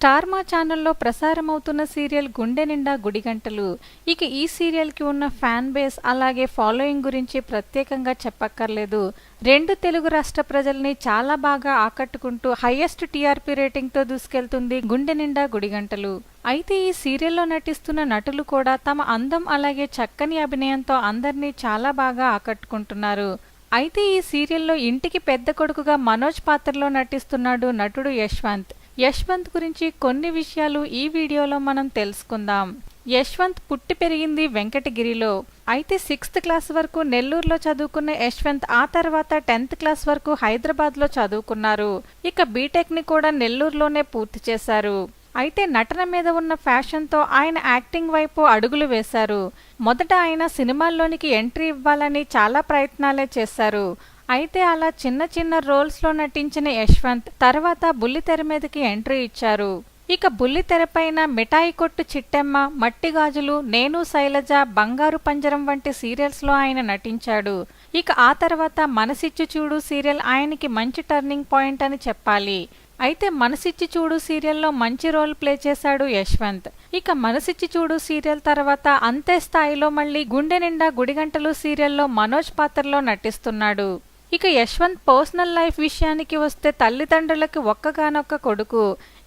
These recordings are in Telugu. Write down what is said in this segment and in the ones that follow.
స్టార్ మా ఛానల్లో ప్రసారమవుతున్న సీరియల్ గుండె నిండా గుడిగంటలు ఇక ఈ సీరియల్కి ఉన్న ఫ్యాన్ బేస్ అలాగే ఫాలోయింగ్ గురించి ప్రత్యేకంగా చెప్పక్కర్లేదు. రెండు తెలుగు రాష్ట్ర ప్రజల్ని చాలా బాగా ఆకట్టుకుంటూ హైయెస్ట్ టీఆర్పీ రేటింగ్తో దూసుకెళ్తుంది గుండె నిండా గుడిగంటలు అయితే ఈ సీరియల్లో నటిస్తున్న నటులు కూడా తమ అందం అలాగే చక్కని అభినయంతో అందరినీ చాలా బాగా ఆకట్టుకుంటున్నారు. అయితే ఈ సీరియల్లో ఇంటికి పెద్ద కొడుకుగా మనోజ్ పాత్రలో నటిస్తున్నాడు నటుడు యశ్వంత్. యశ్వంత్ గురించి కొన్ని విషయాలు ఈ వీడియోలో మనం తెలుసుకుందాం. యశ్వంత్ పుట్టి పెరిగింది వెంకటగిరిలో. అయితే సిక్స్త్ క్లాస్ వరకు నెల్లూరులో చదువుకున్న యశ్వంత్ ఆ తర్వాత టెన్త్ క్లాస్ వరకు హైదరాబాద్లో చదువుకున్నారు. ఇక బీటెక్ని కూడా నెల్లూరులోనే పూర్తి చేశారు. అయితే నటన మీద ఉన్న ఫ్యాషన్తో ఆయన యాక్టింగ్ వైపు అడుగులు వేశారు. మొదట ఆయన సినిమాల్లోనికి ఎంట్రీ ఇవ్వాలని చాలా ప్రయత్నాలే చేశారు. అయితే అలా చిన్న చిన్న రోల్స్లో నటించిన యశ్వంత్ తర్వాత బుల్లితెర మీదకి ఎంట్రీ ఇచ్చారు. ఇక బుల్లితెరపైన మిఠాయి కొట్టు చిట్టెమ్మ మట్టి గాజులు నేను శైలజ బంగారు పంజరం వంటి సీరియల్స్లో ఆయన నటించాడు. ఇక ఆ తర్వాత మనసిచ్చు చూడు సీరియల్ ఆయనకి మంచి టర్నింగ్ పాయింట్ అని చెప్పాలి. అయితే మనసిచ్చి చూడు సీరియల్లో మంచి రోల్ ప్లే చేశాడు యశ్వంత్. ఇక మనసిచ్చి చూడు సీరియల్ తర్వాత అంతే స్థాయిలో మళ్ళీ గుండె నిండా గుడిగంటలు సీరియల్లో మనోజ్ పాత్రలో నటిస్తున్నాడు. ఇక యశ్వంత్ పర్సనల్ లైఫ్ విషయానికి వస్తే తల్లిదండ్రులకి ఒక్కగానొక్క కొడుకు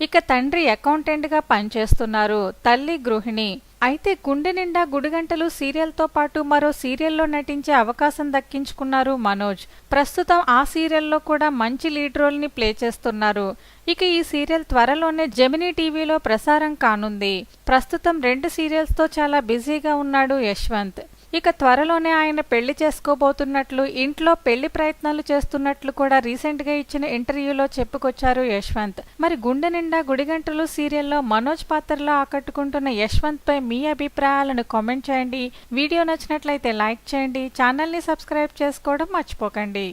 ఇక తండ్రి అకౌంటెంట్గా పనిచేస్తున్నారు తల్లి గృహిణి. అయితే గుండె నిండా గుడిగంటలు సీరియల్తో పాటు మరో సీరియల్లో నటించే అవకాశం దక్కించుకున్నారు మనోజ్. ప్రస్తుతం ఆ సీరియల్లో కూడా మంచి లీడ్ రోల్ని ప్లే చేస్తున్నారు. ఇక ఈ సీరియల్ త్వరలోనే జెమినీ టీవీలో ప్రసారం కానుంది. ప్రస్తుతం రెండు సీరియల్స్తో చాలా బిజీగా ఉన్నాడు యశ్వంత్. ఇక త్వరలోనే ఆయన పెళ్ళి చేసుకోబోతున్నట్లు ఇంట్లో పెళ్ళి ప్రయత్నాలు చేస్తున్నట్లు కూడా రీసెంట్గా ఇచ్చిన ఇంటర్వ్యూలో చెప్పుకొచ్చారు యశ్వంత్. మరి గుండె నిండా గుడిగంటలు సీరియల్లో మనోజ్ పాత్రలో ఆకట్టుకుంటున్న యశ్వంత్ పై మీ అభిప్రాయాలను కామెంట్ చేయండి. వీడియో నచ్చినట్లయితే లైక్ చేయండి. ఛానల్ని సబ్స్క్రైబ్ చేసుకోవడం మర్చిపోకండి.